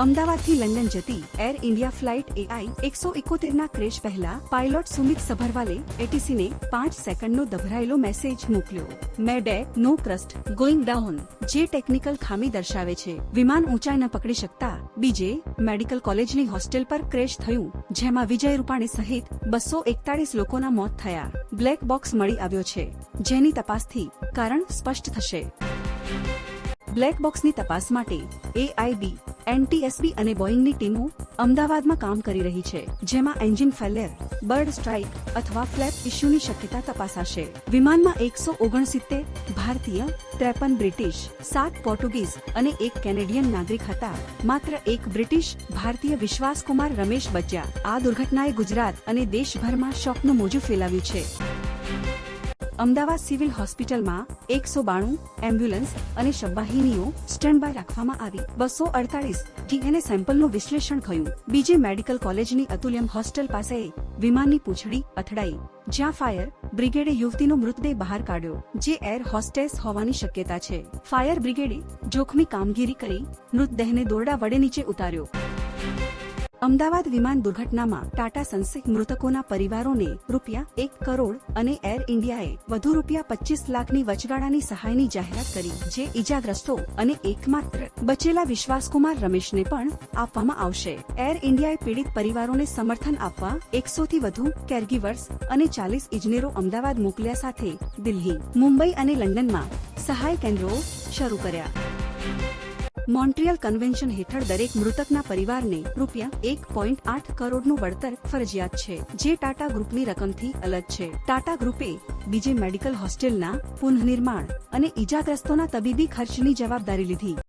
અમદાવાદથી લંડન જતી air India flight AI એકસો એકોતેરના ક્રેશ પહેલા પાયલોટ સુમિત સભરવાલે એટીસીને પાંચ સેકન્ડનો દભરાયેલો મેસેજ મોકલ્યો. Mayday, no thrust, going down, જે ટેકનિકલ ખામી દર્શાવે છે, વિમાન ઊંચાઈ ન પકડી શકતા, બીજે, મેડિકલ કોલેજની હોસ્ટેલ પર ક્રેશ થયું, જેમાં વિજય રૂપાણી સહિત બસો એકતાળીસ લોકોના મોત થયા. બ્લેક બોક્સ મળી આવ્યો છે. જેની તપાસથી કારણ સ્પષ્ટ થશે. બ્લેક બોક્સની તપાસ માટે એઆઈબી એનટીએસબી અને બોઇંગની ટીમો અમદાવાદમાં કામ કરી રહી છે, જેમાં એન્જિન ફેલિયર, બર્ડ સ્ટ્રાઇક અથવા ફ્લેપ ઇસ્યુની શક્યતા તપાસાશે. વિમાનમાં એકસો ઓગણસિત્તેર ભારતીય, ત્રેપન બ્રિટિશ, સાત પોર્ટુગીઝ અને એક કેનેડિયન નાગરિક હતા. માત્ર એક બ્રિટિશ, ભારતીય વિશ્વાસકુમાર રમેશ બચ્યા. આ દુર્ઘટનાએ ગુજરાત અને દેશભરમાં શોકનું મોજું ફેલાવ્યું છે. અમદાવાદ સિવિલ હોસ્પિટલમાં એકસો બાણું એમ્બ્યુલન્સ અને શબવાહિનીઓ સ્ટેન્ડ બાય રાખવામાં આવી. બસો અડતાલીસ ડીએનએ સેમ્પલનું વિશ્લેષણ થયું. બીજી મેડિકલ કોલેજની અતુલ્યમ હોસ્ટેલ પાસે વિમાનની પૂંછડી અથડાઈ. જ્યાં ફાયર બ્રિગેડે યુવતીનો મૃતદેહ બહાર કાઢ્યો, જે એર હોસ્ટેસ હોવાની શક્યતા છે. ફાયર બ્રિગેડે જોખમી કામગીરી કરી મૃતદેહને દોરડા વડે નીચે ઉતાર્યો. અમદાવાદ વિમાન દુર્ઘટનામાં ટાટા સન્સે મૃતકોના પરિવારોને રૂપિયા એક કરોડ અને એર ઇન્ડિયાએ વધુ રૂપિયા પચીસ લાખની વચગાળાની સહાયની જાહેરાત કરી, જે ઇજાગ્રસ્તો અને એકમાત્ર બચેલા વિશ્વાસકુમાર રમેશને પણ આપવામાં આવશે. એર ઇન્ડિયાએ પીડિત પરિવારોને સમર્થન આપવા એકસો થી વધુ કેરગીવર્સ અને ચાલીસ ઇજનેરો અમદાવાદ મોકલ્યા સાથે દિલ્હી, મુંબઈ અને લંડનમાં સહાય કેન્દ્રો શરૂ કર્યા. મોન્ટ્રિયલ કન્વેન્શન હેઠળ દરેક મૃતકના પરિવારને રૂપિયા એક પોઈન્ટ આઠ કરોડનું વળતર ફરજિયાત છે, જે ટાટા ગ્રુપની રકમથી અલગ છે. ટાટા ગ્રુપે બીજે મેડિકલ હોસ્ટેલના પુનઃનિર્માણ અને ઇજાગ્રસ્તોના તબીબી ખર્ચની જવાબદારી લીધી.